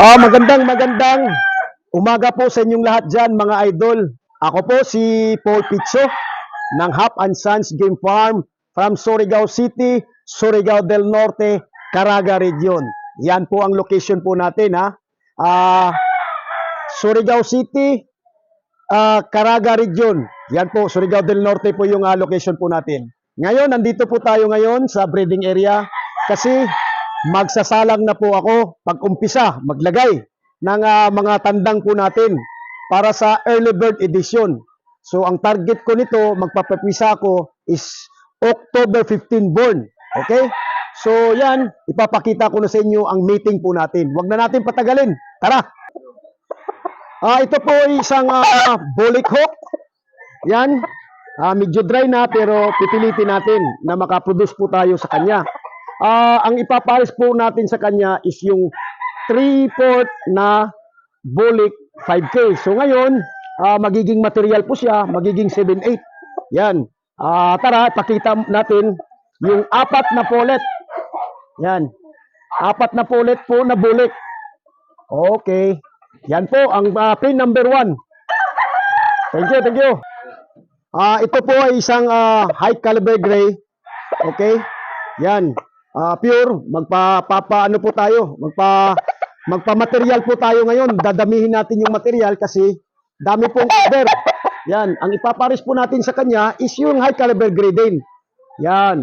Ah, magandang magandang umaga po sa inyong lahat dyan mga idol. Ako po si Paul Pizzo ng Hap and Sons Game Farm from Surigao City, Surigao del Norte, Caraga Region. Yan po ang location po natin ha. Ah, Surigao City, ah, Caraga Region. Yan po, Surigao del Norte po yung ah, location po natin. Ngayon, nandito po tayo ngayon sa breeding area kasi magsasalang na po ako pag umpisa maglagay ng ah, mga tandang po natin para sa early bird edition. So ang target ko nito, magpapapisa ako is October 15 born. Okay? So yan, ipapakita ko na sa inyo ang meeting po natin. Huwag na natin patagalin. Tara! Ah, ito po ay isang ah, bulik hawk. Yan. Ah, medyo dry na pero pipilitin natin na makaproduce po tayo sa kanya. Ah, ang ipapares po natin sa kanya is yung 3-4 na bulik 5K. So ngayon, ah, magiging material po siya, magiging 7-8. Yan. Ah, tara, pakita natin yung apat na polet. Yan. Apat na polet po na bulik. Okay. Yan po ang ah, pin number 1. Thank you, thank you. Ah, ito po ay isang ah, high caliber gray. Okay? Yan. Ah, pure, magpa papa ano po tayo? Magpa magpa-material po tayo ngayon. Dadamihin natin yung material kasi dami pong order. Yan, ang ipapares po natin sa kanya is yung high caliber gray din. Yan.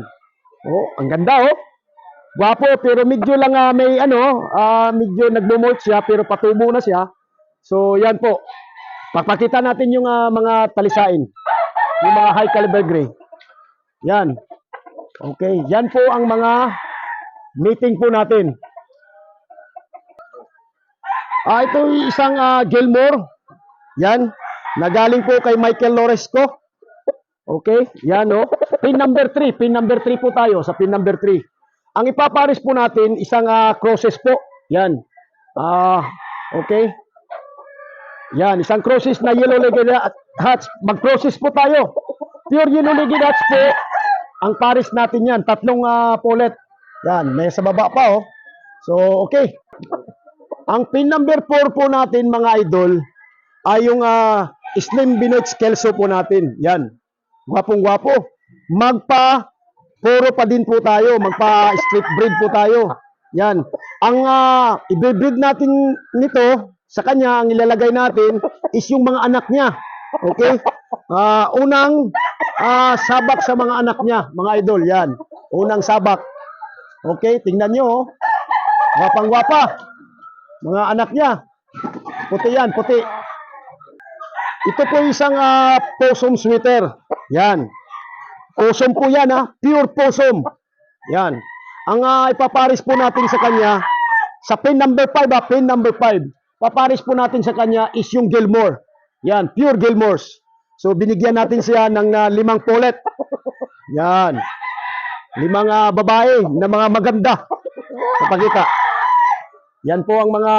Oh, ang ganda oh. Gwapo pero medyo lang ah, may ano, ah, medyo nagmo-molt siya pero patubo na siya. So yan po. Papakita natin yung ah, mga talisain. Yung mga high caliber gray. Yan. Okay, yan po ang mga meeting po natin. Ah, ito isang ah, Gilmore. Yan. Nagaling po kay Michael Loresco. Okay, yan oh. Pin number 3, pin number 3 po tayo sa pin number 3. Ang ipapares po natin isang ah, crosses po. Yan. Ah, okay. Yan, isang crosses na yellow legged hats. Mag-crosses po tayo. Pure yellow legged hats po. Ang pares natin yan, tatlong ah, polet. Yan, may sa baba pa oh. So, okay. Ang pin number 4 po natin mga idol ay yung ah, Slim Binots Kelso po natin. Yan. Gwapong gwapo. Magpa puro pa din po tayo, magpa street breed po tayo. Yan. Ang uh, i-breed natin nito sa kanya, ang ilalagay natin is yung mga anak niya. Okay? Ah, unang ah, sabak sa mga anak niya, mga idol, yan. Unang sabak. Okay, tingnan nyo, oh. Gwapang gwapa. Mga anak niya. Puti yan, puti. Ito po isang ah, possum sweater. Yan. Possum po yan, ha? Pure possum. Yan. Ang ah, ipaparis po natin sa kanya, sa pin number 5, ha? Pin number 5. Paparis po natin sa kanya is yung Gilmore. Yan, pure Gilmores. So, binigyan natin siya ng ah, limang polet. Yan. Limang ah, babae na mga maganda. Kapagita. Yan po ang mga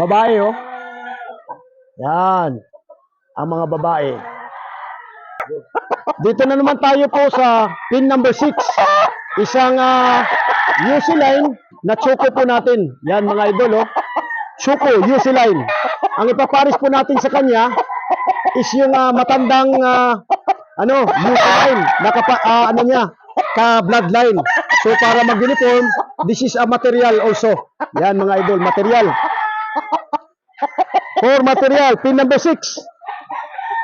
babae, oh. Yan. Ang mga babae. Dito na naman tayo po sa pin number 6. Isang uh, UC line na choco po natin. Yan mga idol, oh. Choco, UC line. Ang ipaparis po natin sa kanya is yung ah, matandang ah, ano, UC line. Nakapa, ah, ano niya, ka bloodline. So para mag-uniform, this is a material also. Yan mga idol, material. For material, pin number 6.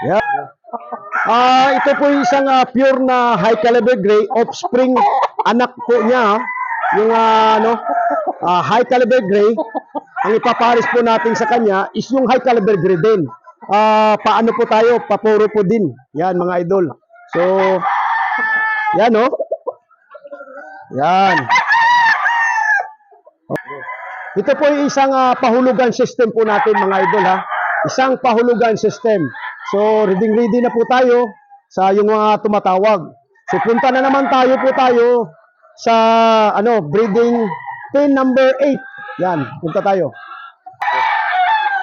Yan. Ah, ito po yung isang ah, pure na high caliber gray offspring anak po niya. Yung ah, ano, ah, high caliber gray. Ang ipapares po natin sa kanya is yung high caliber gray din. Ah, paano po tayo? Papuro po din. Yan mga idol. So, yan oh. Yan. Ito po yung isang ah, pahulugan system po natin mga idol ha. Isang pahulugan system. So, ready ready na po tayo sa yung mga tumatawag. So, punta na naman tayo po tayo sa ano, breeding pin number 8. Yan, punta tayo.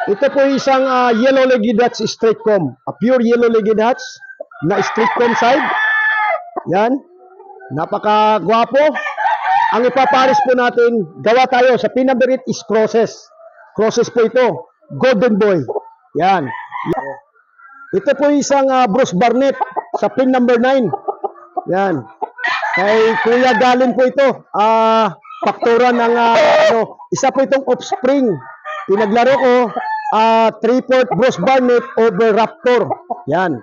Ito po isang ah, yellow legged hats straight comb. A pure yellow legged hats na straight comb side. Yan. Napaka gwapo. ang ipapares po natin, gawa tayo sa pin number 8 is crosses. Crosses po ito. Golden Boy. Yan. Ito po isang ah, Bruce Barnett sa pin number 9. Yan. Kay Kuya Galin po ito. Ah, paktura ng ah, ano, isa po itong offspring. Pinaglaro ko ah 3-4 Bruce Barnett over Raptor. Yan.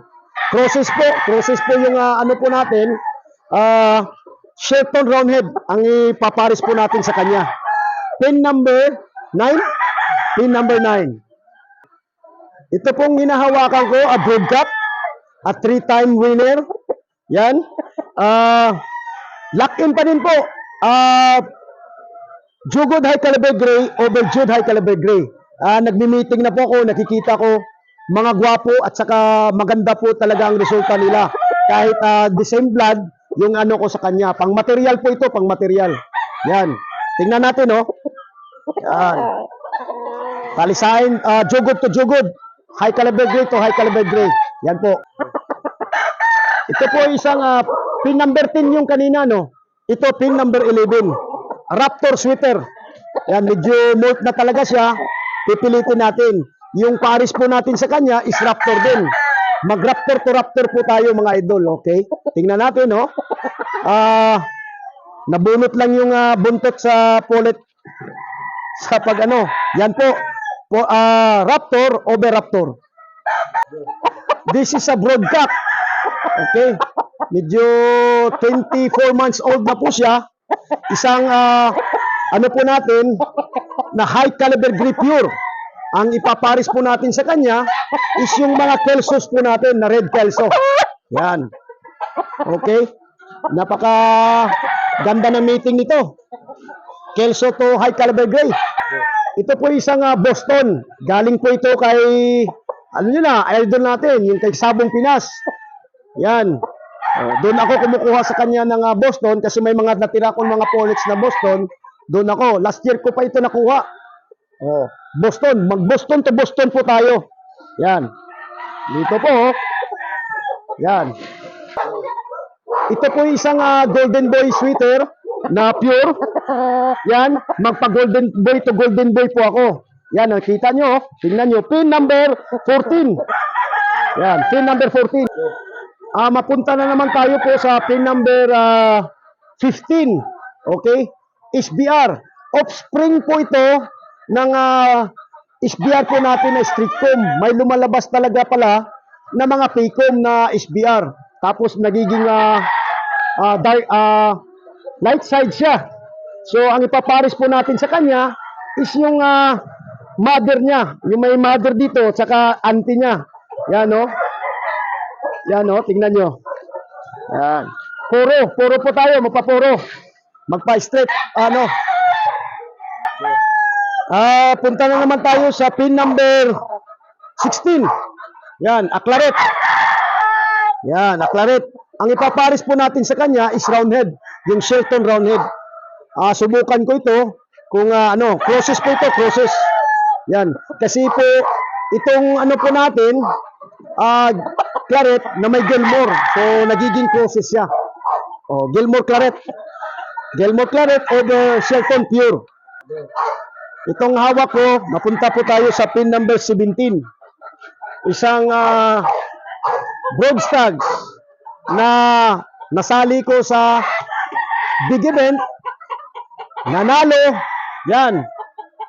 Crosses po, crosses po yung ah, ano po natin. Ah, Shelton Roundhead ang ipapares po natin sa kanya. Pin number 9. Pin number 9. Ito pong hinahawakan ko, a broadcast, a three-time winner. Yan. Ah, lock-in pa din po. Ah, Jugod High Caliber Gray over Jude High Caliber Gray. Ah, nagmi-meeting na po ako, nakikita ko mga gwapo at saka maganda po talaga ang resulta nila. Kahit ah, the same blood, yung ano ko sa kanya. Pang material po ito, pang material. Yan. Tingnan natin, oh. Yan. Talisain, ah, jugod to jugod. High caliber gray to high caliber gray. Yan po. Ito po isang ah, pin number 10 yung kanina, no? Ito pin number 11. Raptor sweater. Yan, medyo molt na talaga siya. Pipilitin natin. Yung pares po natin sa kanya is Raptor din. Mag-Raptor to Raptor po tayo mga idol, okay? Tingnan natin, no? Ah, nabunot lang yung ah, buntot sa polet sa pag ano. Yan po. po ah, Raptor over Raptor. This is a broadcast. Okay. Medyo 24 months old na po siya. Isang ah, ano po natin na high caliber grip pure. Ang ipaparis po natin sa kanya is yung mga kelsos po natin na red kelso. Yan. Okay? Napaka ganda ng meeting nito. Kelso to high caliber gray. Ito po isang ah, Boston. Galing po ito kay ano yun na, idol natin, yung kay Sabong Pinas. Yan. Oh, doon ako kumukuha sa kanya ng ah, Boston kasi may mga natira kong mga pullets na Boston. Doon ako. Last year ko pa ito nakuha. Oh, Boston. Mag-Boston to Boston po tayo. Yan. Dito po. oh. Yan. Ito po isang ah, Golden Boy sweater na pure. Yan. Magpa-Golden Boy to Golden Boy po ako. Yan. Nakita nyo. oh. Tingnan nyo. Pin number 14. Yan. Pin number 14. Ah, mapunta na naman tayo po sa pin number ah, 15. Okay? SBR. Offspring po ito ng ah, SBR po natin na Streetcom. May lumalabas talaga pala na mga Paycom na SBR. Tapos nagiging ah, ah, dark, ah, light side siya. So, ang ipapares po natin sa kanya is yung ah, mother niya. Yung may mother dito, tsaka auntie niya. Yan, no? Yan, no? Tingnan nyo. Yan. Puro. Puro po tayo. Magpapuro. Magpa-straight. Ano? Ah, punta na naman tayo sa pin number 16. Yan, aklaret. Yan, aklaret. Ang ipapares po natin sa kanya is roundhead. Yung Shelton roundhead. Ah, subukan ko ito kung ah, ano, crosses po ito, crosses. Yan. Kasi po itong ano po natin, ah claret na may Gilmore. So nagiging crosses siya. Oh, Gilmore claret. Gilmore claret over Shelton pure. Itong hawak ko, napunta po tayo sa pin number 17. Isang ah Broadstag na nasali ko sa big event nanalo yan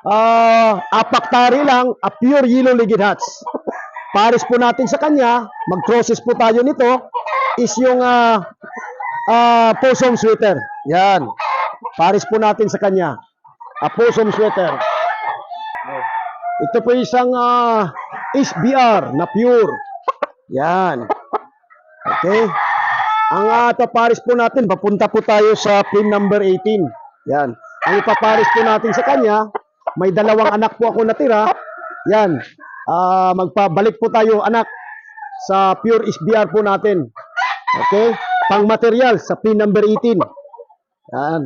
ah apak tari lang a pure yellow legged hats pares po natin sa kanya mag-crosses po tayo nito is yung ah ah possum sweater yan pares po natin sa kanya a possum sweater ito po isang ah SBR na pure yan Okay? Ang uh, paparis po natin, papunta po tayo sa pin number 18. Yan. Ang ipaparis po natin sa kanya, may dalawang anak po ako natira. Yan. Ah, magpabalik po tayo anak sa pure SBR po natin. Okay? Pang material sa pin number 18. Yan.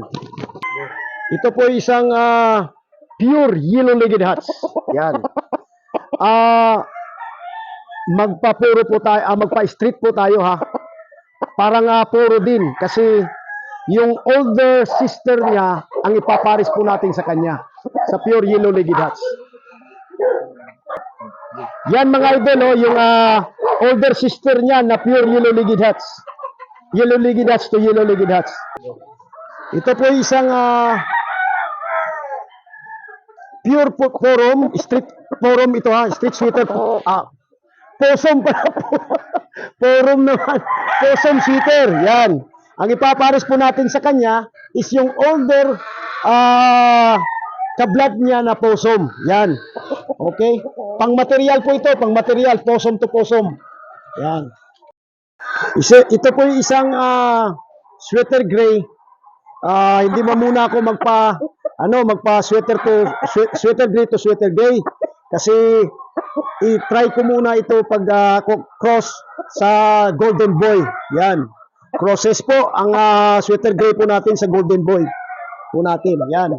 Ito po isang ah, pure yellow legged hats. Yan. Ah, magpapuro po tayo, ah, magpa-street po tayo ha. Parang uh, puro din kasi yung older sister niya ang ipaparis po natin sa kanya sa pure yellow legged hats. Yan mga idol, oh, yung ah, older sister niya na pure yellow legged hats. Yellow legged hats to yellow legged hats. Ito po isang ah, pure po, forum, street forum ito ha, street sweater. Ah, posom pala po. forum naman. Posom sweater. Yan. Ang ipapares po natin sa kanya is yung older ah kablad niya na posom. Yan. Okay? Pang material po ito, pang material, posom to posom. Yan. Isa, ito po yung isang ah, sweater gray. Ah, hindi mo muna ako magpa ano, magpa sweater to swe- sweater gray to sweater gray kasi i-try ko muna ito pag ko- cross sa Golden Boy. Yan. Crosses po ang ah, sweater gray po natin sa Golden Boy. Po natin. Yan.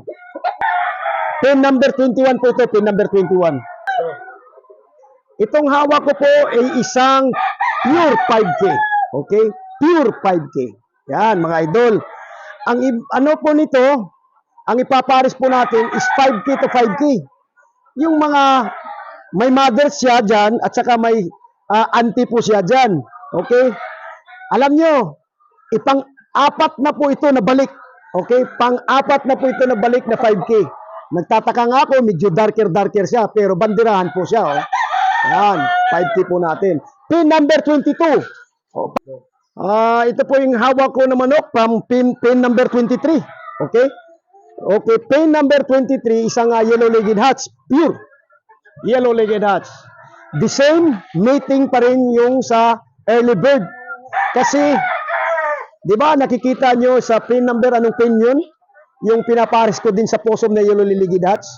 Pin number 21 po ito, pin number 21. Itong hawak ko po ay isang pure 5K. Okay? Pure 5K. Yan, mga idol. Ang ano po nito, ang ipapares po natin is 5K to 5K. Yung mga may mother siya dyan at saka may ah, auntie po siya dyan. Okay? Alam nyo, ipang apat na po ito na balik. Okay? Pang apat na po ito na balik na 5K. Nagtataka nga ako, medyo darker-darker siya, pero bandirahan po siya. Oh. Yan, 5K po natin. Pin number 22. Oh. Ah, ito po yung hawak ko na manok from pin, pin number 23. Okay? Okay, pin number 23, isang ah, yellow-legged hats, pure. Yellow-legged hats. The same mating pa rin yung sa early bird. Kasi, di ba nakikita nyo sa pin number, anong pin yun? Yung pinapares ko din sa posom na yellow-legged hats.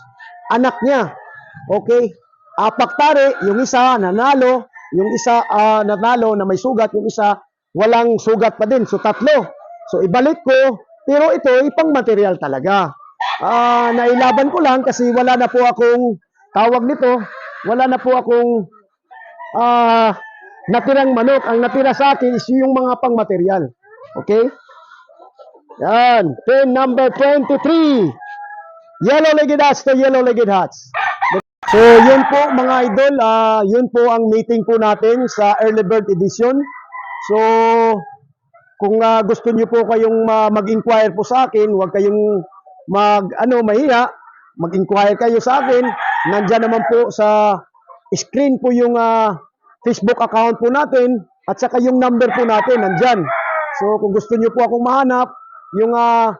Anak niya. Okay? Apak tari, yung isa nanalo, yung isa ah, nanalo na may sugat, yung isa walang sugat pa din. So tatlo. So ibalik ko, pero ito ipang material talaga. Ah, nailaban ko lang kasi wala na po akong tawag nito, wala na po akong ah natirang manok. Ang natira sa akin is yung mga pang material. Okay? Yan, pin number 23. Yellow-legged hats to yellow-legged hats. So, yun po mga idol, ah yun po ang meeting po natin sa Early Bird Edition. So, kung ah, gusto niyo po kayong ah, mag-inquire po sa akin, huwag kayong mag ano mahiya, mag-inquire kayo sa akin. Nandiyan naman po sa screen po yung ah, Facebook account po natin at saka yung number po natin nandiyan. So, kung gusto niyo po akong mahanap, yung ah,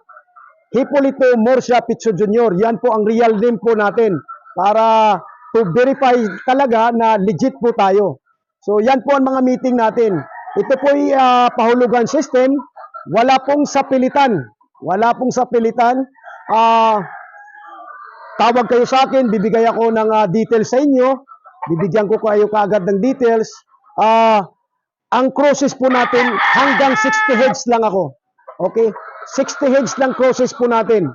Hipolito Morsia Pizzo Jr. Yan po ang real name po natin para to verify talaga na legit po tayo. So yan po ang mga meeting natin. Ito po ay ah, pahulugan system. Wala pong sapilitan. Wala pong sapilitan. Ah, tawag kayo sa akin, bibigay ako ng ah, details sa inyo. Bibigyan ko kayo kaagad ng details. Ah, ang crosses po natin hanggang 60 heads lang ako. Okay? 60 heads lang crosses po natin.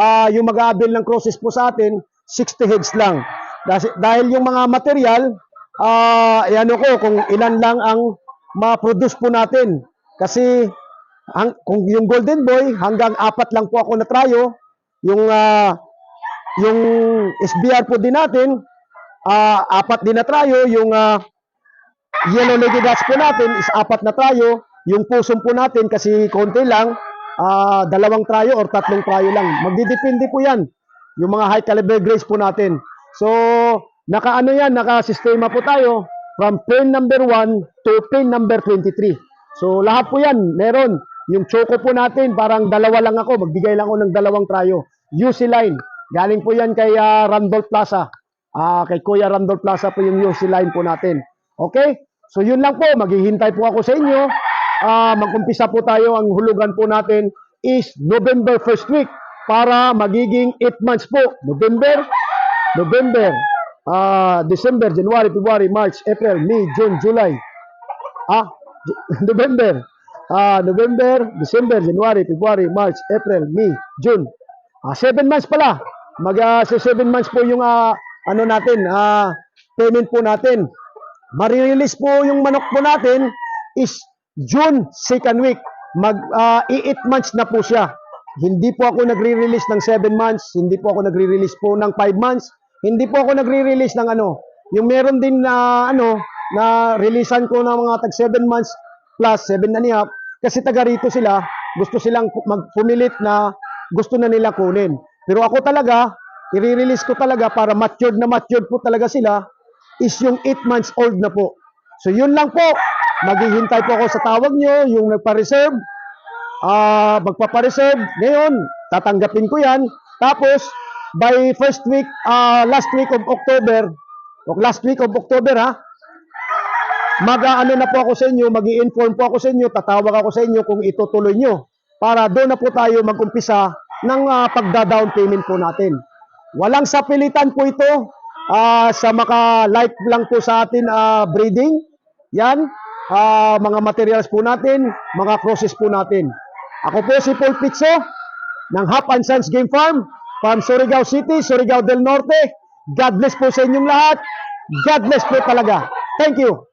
Ah, yung mag-aabil ng crosses po sa atin, 60 heads lang. Dahil, yung mga material, eh, ano ko, kung ilan lang ang ma-produce po natin. Kasi, ang, kung yung Golden Boy, hanggang apat lang po ako na tryo. Yung, ah, yung SBR po din natin, ah, apat din na tryo. Yung ah, yellow legged hats po natin is apat na tryo. Yung pusong po natin kasi konti lang, ah, dalawang tryo or tatlong tryo lang. Magdidepende po yan. Yung mga high caliber grades po natin. So, nakaano yan, nakasistema po tayo from pin number 1 to pin number 23. So, lahat po yan, meron. Yung choco po natin, parang dalawa lang ako. Magbigay lang ako ng dalawang tryo. UC line. Galing po yan kay ah, Randolph Plaza. Ah, kay Kuya Randolph Plaza po yung UC line po natin. Okay? So, yun lang po. Maghihintay po ako sa inyo. Ah, mag-umpisa po tayo. Ang hulugan po natin is November first week para magiging 8 months po. November, November, ah, December, January, February, March, April, May, June, July. Ah, November. Ah, November, December, January, February, March, April, May, June. Ah, 7 months pala. Mag ah, 7 months po yung ah, ano natin, ah, payment po natin. Marirelease po yung manok po natin is June second week. mag ah, i-8 months na po siya. Hindi po ako nagre-release ng 7 months, hindi po ako nagre-release po ng 5 months, hindi po ako nagre-release ng ano. Yung meron din na ano na releasean ko ng mga tag 7 months plus 7 and a half kasi taga rito sila, gusto silang pu- magpumilit na gusto na nila kunin. Pero ako talaga, i-release ko talaga para matured na matured po talaga sila is yung 8 months old na po. So yun lang po. Maghihintay po ako sa tawag nyo, yung nagpa-reserve. Ah, magpapa-reserve. Ngayon, tatanggapin ko yan. Tapos, by first week, ah, last week of October, o last week of October ha, mag-ano na po ako sa inyo, mag inform po ako sa inyo, tatawag ako sa inyo kung itutuloy nyo. Para doon na po tayo mag-umpisa ng ah, pagda-down payment po natin. Walang sapilitan po ito. Ah, sa maka-light lang po sa atin ah, breeding. Yan. Ah, mga materials po natin, mga crosses po natin. Ako po si Paul Pizzo ng Hap and Sons Game Farm from Surigao City, Surigao del Norte. God bless po sa inyong lahat. God bless po talaga. Thank you.